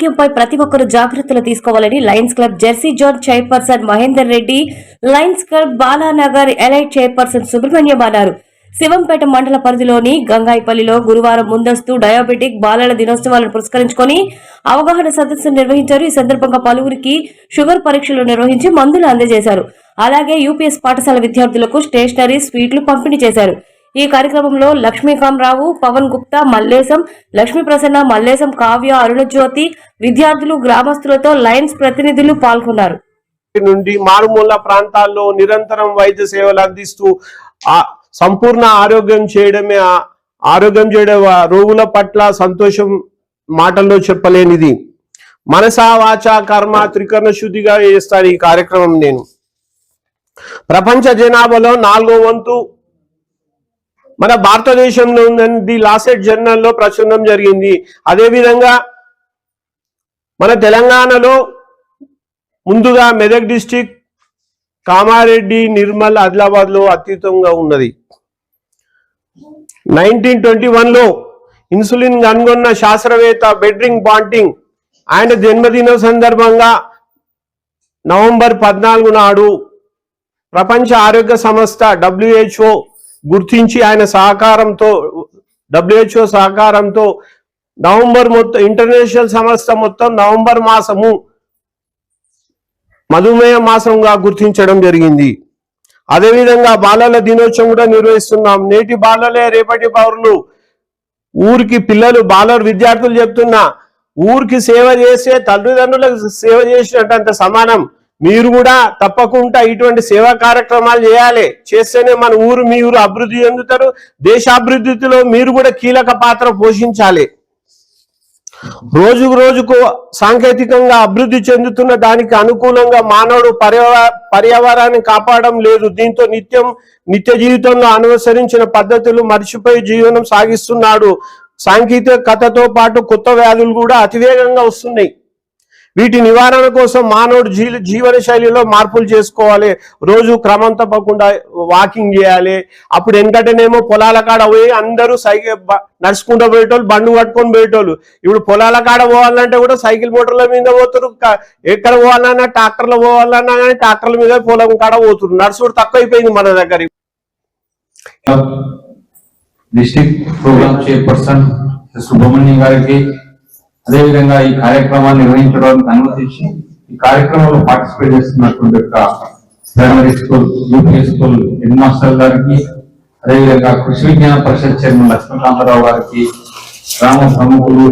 ఆరోగ్యంపై ప్రతి ఒక్కరూ జాగ్రత్తలు తీసుకోవాలని lions club Jersey zone chairperson Mahender Reddy lions club Balanagar elite chairperson Subrahmanyam అన్నారు. శివంపేట మండల పరిధిలోని గంగాయిపల్లిలో గురువారం ముందస్తు డయాబెటిక్ బాలల దినోత్సవాలను పురస్కరించుకొని అవగాహన సదస్సు నిర్వహించారు. ఈ సందర్భంగా పలువురికి షుగర్ పరీక్షలు నిర్వహించి మందులు అందజేశారు. అలాగే యూపీఎస్ పాఠశాల విద్యార్థులకు స్టేషనరీ స్వీట్లు పంపిణీ చేశారు. ఈ కార్యక్రమంలో లక్ష్మీకాంరావు పవన్ గుప్తా మల్లేశం లక్ష్మీ ప్రసన్న మల్లేశం కావ్య అరుణజ్యోతి విద్యార్థులు గ్రామస్తులతో లయన్స్ ప్రతినిధులు పాల్గొన్నారు. నుండి మారుమూల ప్రాంతాల్లో నిరంతరం వైద్య సేవలు అందిస్తూ ఆ సంపూర్ణ ఆరోగ్యం చేయడమే ఆరోగ్యం చేయడం రోగుల పట్ల సంతోషం మాటల్లో చెప్పలేనిది. మనసా వాచ కర్మ త్రికరణ శుద్ధిగా చేస్తాను ఈ కార్యక్రమం నేను. ప్రపంచ జనాభాలో నాలుగో వంతు మన భారతదేశంలో ఉందని ది లాసెట్ జర్నల్లో ప్రచురణం జరిగింది. అదేవిధంగా మన తెలంగాణలో ముందుగా మెదక్ డిస్టిక్ కామారెడ్డి నిర్మల్ ఆదిలాబాద్లో అత్యుతంగా అత్యుత్తంగా ఉన్నది. నైన్టీన్ ట్వంటీ వన్లో ఇన్సులిన్ కనుగొన్న శాస్త్రవేత్త బెడ్రింగ్ బాంటింగ్ ఆయన జన్మదినం సందర్భంగా నవంబర్ పద్నాలుగు నాడు ప్రపంచ ఆరోగ్య సంస్థ డబ్ల్యూహెచ్ఓ గుర్తించి ఆయన సహకారంతో డబ్ల్యూహెచ్ఓ సహకారంతో నవంబర్ మొత్తం ఇంటర్నేషనల్ సంస్థ మొత్తం నవంబర్ మాసము మధుమేహ మాసంగా గుర్తించడం జరిగింది. అదేవిధంగా బాలల దినోత్సవం కూడా నిర్వహిస్తున్నాం. నేటి బాలలే రేపటి పౌరులు. ఊరికి పిల్లలు బాలలు విద్యార్థులు చెప్తున్నా ఊరికి సేవ చేసే తల్లిదండ్రులకు సేవ చేసినట్టు అంత సమానం. మీరు కూడా తప్పకుండా ఇటువంటి సేవా కార్యక్రమాలు చేయాలి. చేస్తేనే మన ఊరు మీ ఊరు అభివృద్ధి చెందుతారు. దేశాభివృద్ధిలో మీరు కూడా కీలక పాత్ర పోషించాలి. రోజు రోజుకు సాంకేతికంగా అభివృద్ధి చెందుతున్న దానికి అనుకూలంగా మానవుడు పర్యావరణాన్ని కాపాడడం లేదు. దీంతో నిత్యం నిత్య జీవితంలో అనుసరించిన పద్ధతులు మర్చిపోయి జీవనం సాగిస్తున్నాడు. సాంకేతికతతో పాటు కొత్త వ్యాధులు కూడా అతివేగంగా వస్తున్నాయి. వీటి నివారణ కోసం మానవుడు జీ జీవన శైలిలో మార్పులు చేసుకోవాలి. రోజు క్రమం తప్పకుండా వాకింగ్ చేయాలి. అప్పుడు వెనకటనేమో పొలాల కాడ పోయి అందరూ సైకిల్ నడుచుకుంటూ పోయేటోళ్ళు బండు కట్టుకొని పోయేటోళ్ళు. ఇప్పుడు పొలాల కాడ పోవాలంటే కూడా సైకిల్ మోటార్ల మీద పోతురు. ఎక్కడ పోవాలన్నా ట్రాక్టర్లో పోవాలన్నా కానీ ట్రాక్టర్ల మీద పొలం కాడ పోతున్నారు నడుచుడు తక్కువ అయిపోయింది మన దగ్గర. డిస్ట్రిక్ట్ ప్రోగ్రామ్ చైర్పర్సన్ సుబ్రహ్మణ్యం గారికి అదేవిధంగా ఈ కార్యక్రమాన్ని నిర్వహించడానికి అనుమతించి ఈ కార్యక్రమంలో పార్టిసిపేట్ చేస్తున్నటువంటి యొక్క primary school U P school head master గారికి అదేవిధంగా కృషి విజ్ఞాన పరిషత్ చైర్మన్ లక్ష్మీకాంతరావు గారికి గ్రామ ప్రముఖులు